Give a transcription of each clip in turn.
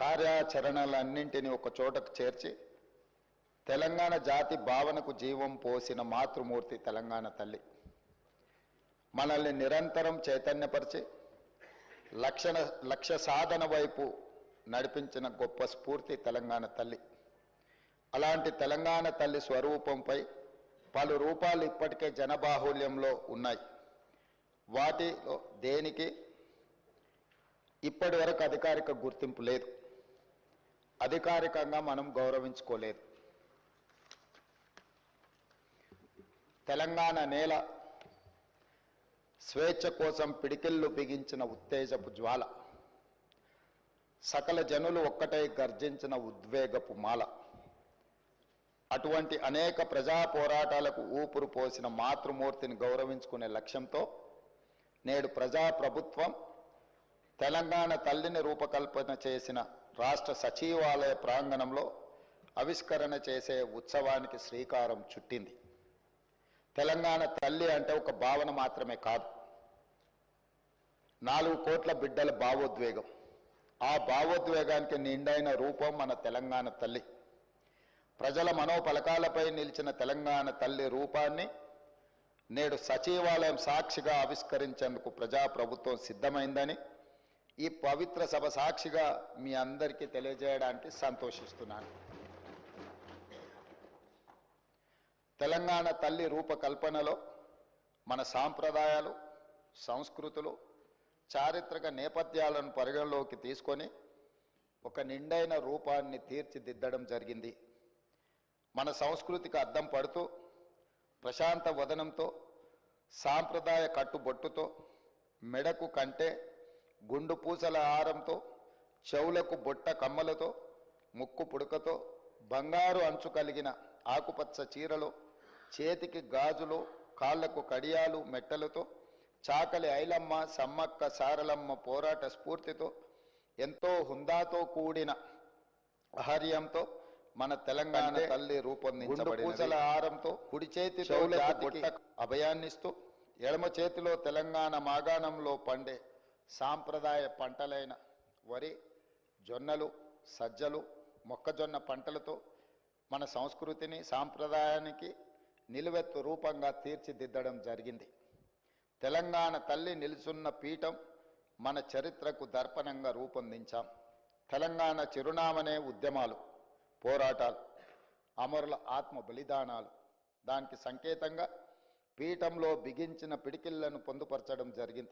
కార్యాచరణలన్నింటినీ ఒక చోటకు చేర్చి తెలంగాణ జాతి భావనకు జీవం పోసిన మాతృమూర్తి తెలంగాణ తల్లి. మనల్ని నిరంతరం చైతన్యపరిచి లక్షణ లక్ష్య సాధన వైపు నడిపించిన గొప్ప స్ఫూర్తి తెలంగాణ తల్లి. అలాంటి తెలంగాణ తల్లి స్వరూపంపై పలు రూపాలు ఇప్పటికే జనబాహుల్యంలో ఉన్నాయి. వాటిలో దేనికి? ఇప్పటి వరకు అధికారిక గుర్తింపు లేదు. అధికారికంగా మనం గౌరవించుకోలేదు. తెలంగాణ నేల స్వేచ్ఛ కోసం పిడికిళ్ళు బిగించిన ఉత్తేజపు జ్వాల సకల జనులు ఒక్కటై గర్జించిన ఉద్వేగపు మాల అటువంటి అనేక ప్రజా పోరాటాలకు ఊపురు పోసిన మాతృమూర్తిని గౌరవించుకునే లక్ష్యంతో నేడు ప్రజా ప్రభుత్వం తెలంగాణ తల్లిని రూపకల్పన చేసిన రాష్ట్ర సచివాలయ ప్రాంగణంలో ఆవిష్కరణ చేసే ఉత్సవానికి శ్రీకారం చుట్టింది. తెలంగాణ తల్లి అంటే ఒక భావన మాత్రమే కాదు. నాలుగు కోట్ల బిడ్డల భావోద్వేగం. ఆ భావోద్వేగానికి నిండైన రూపం మన తెలంగాణ తల్లి. ప్రజల మనోపలకాలపై నిలిచిన తెలంగాణ తల్లి రూపాన్ని నేడు సచివాలయం సాక్షిగా ఆవిష్కరించేందుకు ప్రజాప్రభుత్వం సిద్ధమైందని ఈ పవిత్ర సభ సాక్షిగా మీ అందరికీ తెలియజేయడానికి సంతోషిస్తున్నాను. తెలంగాణ తల్లి రూపకల్పనలో మన సాంప్రదాయాలు సంస్కృతులు చారిత్రక నేపథ్యాలను పరిగణలోకి తీసుకొని ఒక నిండైన రూపాన్ని తీర్చిదిద్దడం జరిగింది. మన సంస్కృతికి అద్దం పడుతూ ప్రశాంత వదనంతో సాంప్రదాయ కట్టుబొట్టుతో మెడకు కంటే గుండు పూసల హారంతో చెవులకు బొట్ట కమ్మలతో ముక్కు పుడకతో బంగారు అంచు కలిగిన ఆకుపచ్చ చీరలు చేతికి గాజులు కాళ్ళకు కడియాలు మెట్టలతో చాకలి ఐలమ్మ సమ్మక్క సారలమ్మ పోరాట స్ఫూర్తితో ఎంతో హుందాతో కూడిన ఆహార్యంతో మన తెలంగాణ తల్లి రూపొందించబడి పూసల ఆహారంతో కుడి చేతి అభయాన్నిస్తూ ఎడమ చేతిలో తెలంగాణ మాగాణంలో పండే సాంప్రదాయ పంటలైన వరి జొన్నలు సజ్జలు మొక్కజొన్న పంటలతో మన సంస్కృతిని సాంప్రదాయానికి నిలువెత్తు రూపంగా తీర్చిదిద్దడం జరిగింది. తెలంగాణ తల్లి నిలుచున్న పీఠం మన చరిత్రకు దర్పణంగా రూపొందించాం. తెలంగాణ చిరునామనే ఉద్యమాలు పోరాటాలు అమరుల ఆత్మ బలిదానాలు. దానికి సంకేతంగా పీఠంలో బిగించిన పిడికిళ్ళను పొందుపరచడం జరిగింది.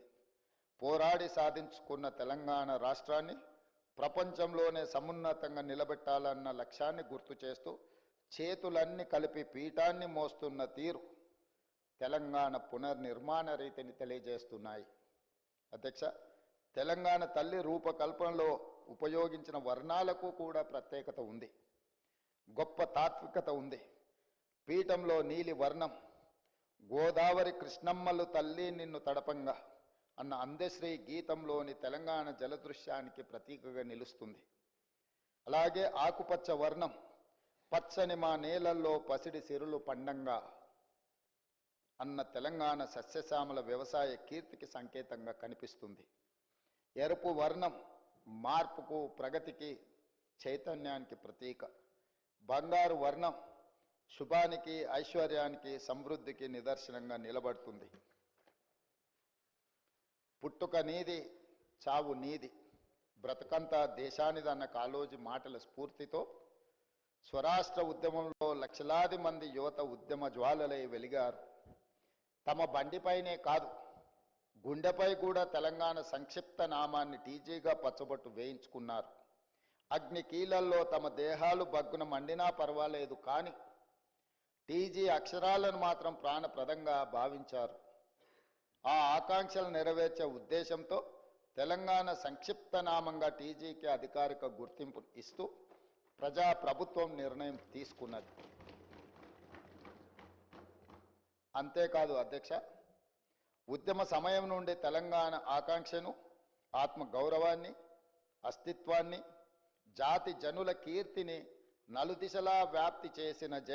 పోరాడి సాధించుకున్న తెలంగాణ రాష్ట్రాన్ని ప్రపంచంలోనే సమున్నతంగా నిలబెట్టాలన్న లక్ష్యాన్ని గుర్తు చేస్తూ చేతులన్నీ కలిపి పీఠాన్ని మోస్తున్న తీరు తెలంగాణ పునర్నిర్మాణ రీతిని తెలియజేస్తున్నాయి. అధ్యక్ష తెలంగాణ తల్లి రూపకల్పనలో ఉపయోగించిన వర్ణాలకు కూడా ప్రత్యేకత ఉంది. గొప్ప తాత్వికత ఉంది. పీఠంలో నీలి వర్ణం గోదావరి కృష్ణమ్మలు తల్లి నిన్ను తడపంగా అన్న అందశ్రీ గీతంలోని తెలంగాణ జలదృశ్యానికి ప్రతీకగా నిలుస్తుంది. అలాగే ఆకుపచ్చ వర్ణం పచ్చని మా నేలల్లో పసిడి సిరులు పండంగా అన్న తెలంగాణ సస్యశ్యామల వ్యవసాయ కీర్తికి సంకేతంగా కనిపిస్తుంది. ఎరుపు వర్ణం మార్పుకు ప్రగతికి చైతన్యానికి ప్రతీక. బంగారు వర్ణం శుభానికి ఐశ్వర్యానికి సమృద్ధికి నిదర్శనంగా నిలబడుతుంది. పుట్టుక నీది చావు నీది. బ్రతకంతా దేశానిదన్న కాలోజీ మాటల స్ఫూర్తితో స్వరాష్ట్ర ఉద్యమంలో లక్షలాది మంది యువత ఉద్యమ జ్వాలలై వెలిగారు. తమ బండిపైనే కాదు గుండెపై కూడా తెలంగాణ సంక్షిప్త నామాన్ని టీజీగా పచ్చబొట్టు వేయించుకున్నారు. అగ్ని కీలల్లో తమ దేహాలు బగ్గున మండినా పర్వాలేదు కానీ టీజీ అక్షరాలను మాత్రం ప్రాణప్రదంగా భావించారు. ఆ ఆకాంక్షలు నెరవేర్చే ఉద్దేశంతో తెలంగాణ సంక్షిప్త నామంగా టీజీకి అధికారిక గుర్తింపు ఇస్తూ ప్రజా ప్రభుత్వం నిర్ణయం తీసుకున్నది. అంతేకాదు అధ్యక్ష ఉద్యమ సమయం నుండి తెలంగాణ ఆకాంక్షను ఆత్మ గౌరవాన్ని అస్తిత్వాన్ని జాతి జనుల కీర్తిని నలుదిశలా వ్యాప్తి చేసిన జయ